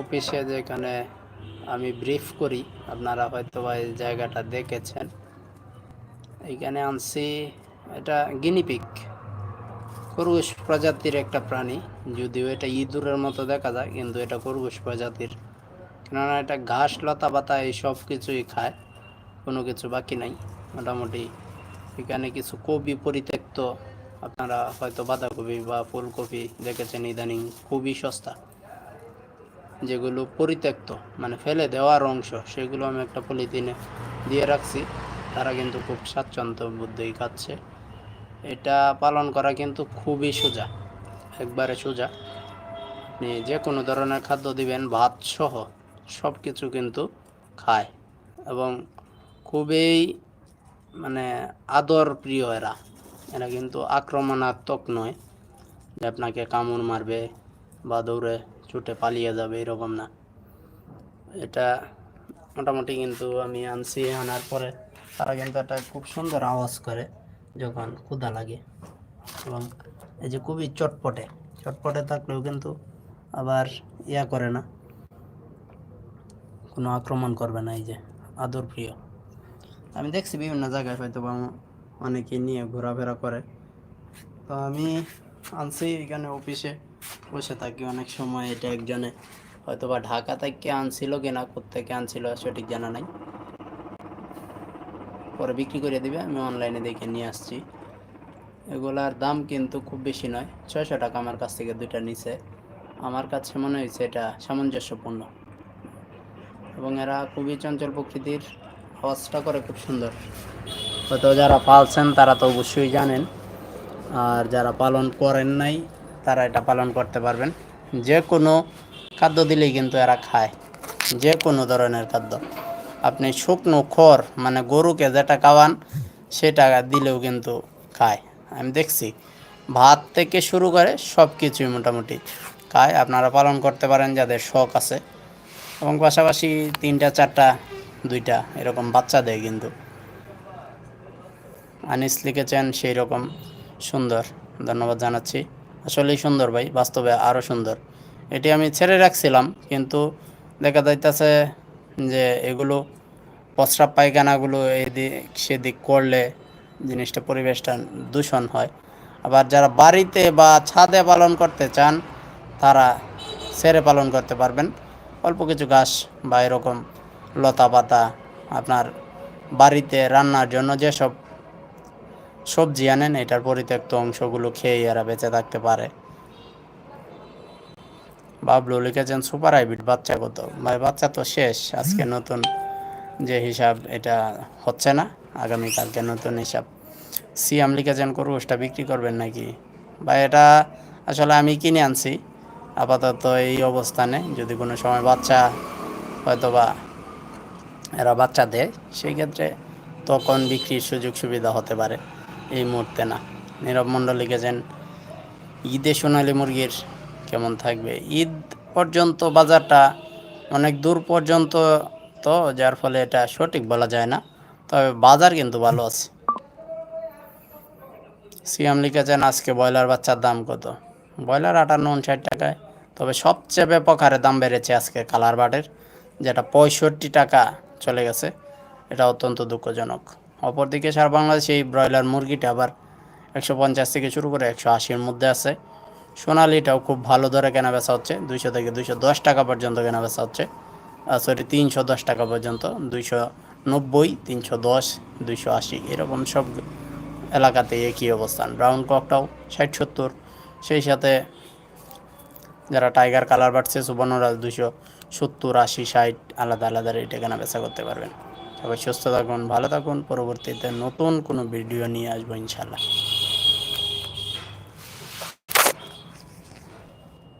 অফিসে যেখানে আমি ব্রিফ করি, আপনারা হয়তো বা এই জায়গাটা দেখেছেন। এইখানে আনছি এটা গিনিপিক খরগোশ প্রজাতির একটা প্রাণী। যদিও এটা ইঁদুরের মতো দেখা যায়, কিন্তু এটা খরগোশ প্রজাতির। কেননা এটা ঘাস, লতা পাতা, এই সব কিছুই খায়, কোনো কিছু বাকি নাই। মোটামুটি এখানে কিছু কপি পরিত্যক্ত, আপনারা হয়তো বাঁধাকপি বা ফুলকপি দেখেছেন, ইদানিং খুবই সস্তা। যেগুলো পরিত্যক্ত মানে ফেলে দেওয়ার অংশ, সেগুলো আমি একটা পলিথিনে দিয়ে রাখছি। তারা কিন্তু খুব স্বাচ্ছন্দ্য বুদ্ধি খাচ্ছে। এটা পালন করা কিন্তু খুবই সোজা, একবারে সোজা। আপনি যে কোনো ধরনের খাদ্য দিবেন, ভাত সহ সব কিছু কিন্তু খায়। এবং খুবই মানে আদর প্রিয় এরা। এরা কিন্তু আক্রমণাত্মক নয় যে আপনাকে কামড় মারবে বা দৌড়ে ছুটে পালিয়ে যাবে, এরকম না। এটা মোটামুটি কিন্তু আমি আনছি আনার পরে তারা কিন্তু একটা খুব সুন্দর আওয়াজ করে যখন ক্ষুদা লাগে। এবং এই যে খুবই চটপটে চটপটে থাকলেও কিন্তু আবার ইয়া করে না। কোনো আক্রমণ করবে না এই যে আদর প্রিয়। আমি দেখছি বিভিন্ন জায়গায় হয়তো বা অনেকে নিয়ে ঘোরাফেরা করে। তো আমি আনছি এখানে অফিসে বসে থাকি অনেক সময় এটা একজনে। হয়তো বা ঢাকা থেকে আনছিল কিনা কোথেকে আনছিল সঠিক জানা নাই। পরে বিক্রি করে দিবে, আমি অনলাইনে দেখে নিয়ে আসছি। এগুলার দাম কিন্তু খুব বেশি নয়, ছয়শো টাকা আমার কাছ থেকে দুইটা নিচে আমার কাছে মনে হয়েছে এটা সামঞ্জস্যপূর্ণ। এবং এরা খুবই চঞ্চল প্রকৃতির, আওয়াজটা করে খুব সুন্দর। হয়তো যারা পালছেন তারা তো অবশ্যই জানেন। আর যারা পালন করেন নাই, তারা এটা পালন করতে পারবেন। যে কোনো খাদ্য দিলেই কিন্তু এরা খায়। যে কোনো ধরনের খাদ্য। আপনি শুকনো খড় মানে গরুকে যেটা খাওয়ান, সেটা দিলেও কিন্তু খায়। আমি দেখছি ভাত থেকে শুরু করে সব কিছুই মোটামুটি খায়। আপনারা পালন করতে পারেন, যাদের শখ আছে। এবং পাশাপাশি তিনটা, চারটা, দুইটা এরকম বাচ্চা দেয় কিন্তু। আনিস লিখেছেন সেই রকম সুন্দর। ধন্যবাদ জানাচ্ছি। আসলেই সুন্দর ভাই, বাস্তবে আরও সুন্দর। এটি আমি ছেড়ে রাখছিলাম, কিন্তু দেখা যাইতেছে যে এগুলো প্রস্রাব পায়খানাগুলো এদিক সেদিক করলে জিনিসটা পরিবেশটা দূষণ হয়। আবার যারা বাড়িতে বা ছাদে পালন করতে চান, তারা ছেড়ে পালন করতে পারবেন। অল্প কিছু গাছ বা এরকম লতা পাতা আপনার বাড়িতে রান্নার জন্য যেসব সবজি আনেন, এটার পরিত্যক্ত অংশগুলো খেয়ে এরা বেঁচে থাকতে পারে। বাবলু লিখেছেন, সুপার হাইব্রিড বাচ্চা কত? ভাই, বাচ্চা তো শেষ। আজকে নতুন যে হিসাব, এটা হচ্ছে না। আগামীকালকে নতুন হিসাব। সিয়াম লিখেছেন খরগোশটা বিক্রি করবেন নাকি? ভাই, এটা আসলে আমি কিনে আনছি। আপাতত এই অবস্থানে যদি কোনো সময় বাচ্চা হয়তো বা এরা বাচ্চা দেয়, সেই ক্ষেত্রে তখন বিক্রির সুযোগ সুবিধা হতে পারে। এই মুহূর্তে না। নীরব মণ্ডল লিখেছেন, ঈদে সোনালি মুরগির কেমন থাকবে? ঈদ পর্যন্ত বাজারটা অনেক দূর পর্যন্ত তো, যার ফলে এটা সঠিক বলা যায় না। তবে বাজার কিন্তু ভালো আছে। সিয়াম লিখেছেন, আজকে ব্রয়লার বাচ্চার দাম কত? ব্রয়লার আটান্ন, উনষাট টাকায়। তবে সবচেয়ে ব্যাপক হারে দাম বেড়েছে আজকে কালার বাটের, যেটা পঁয়ষট্টি টাকা চলে গেছে। এটা অত্যন্ত দুঃখজনক। অপরদিকে সারা বাংলাদেশে এই ব্রয়লার মুরগিটা আবার একশো পঞ্চাশ থেকে শুরু করে একশো আশির মধ্যে আছে। সোনালিটাও খুব ভালো দরে কেনা বেচা হচ্ছে, দুইশো থেকে দুইশো দশ টাকা পর্যন্ত কেনা বেচা হচ্ছে সরি তিনশো দশ টাকা পর্যন্ত, দুইশো নব্বই, তিনশো দশ, দুইশো আশি, এরকম সব এলাকাতে একই অবস্থান। ব্রাউন ককটাও ষাট সত্তর, সেই সাথে যারা টাইগার কালার বাড়ছে, সুবর্ণরাজ দুশো সত্তর, আশি, ষাট, আলাদা আলাদা রেটে কেনা বেচা করতে পারবেন। সবাই সুস্থ থাকুন ভালো থাকুন পরবর্তীতে নতুন কোনো ভিডিও নিয়ে আসব ইনশাল্লাহ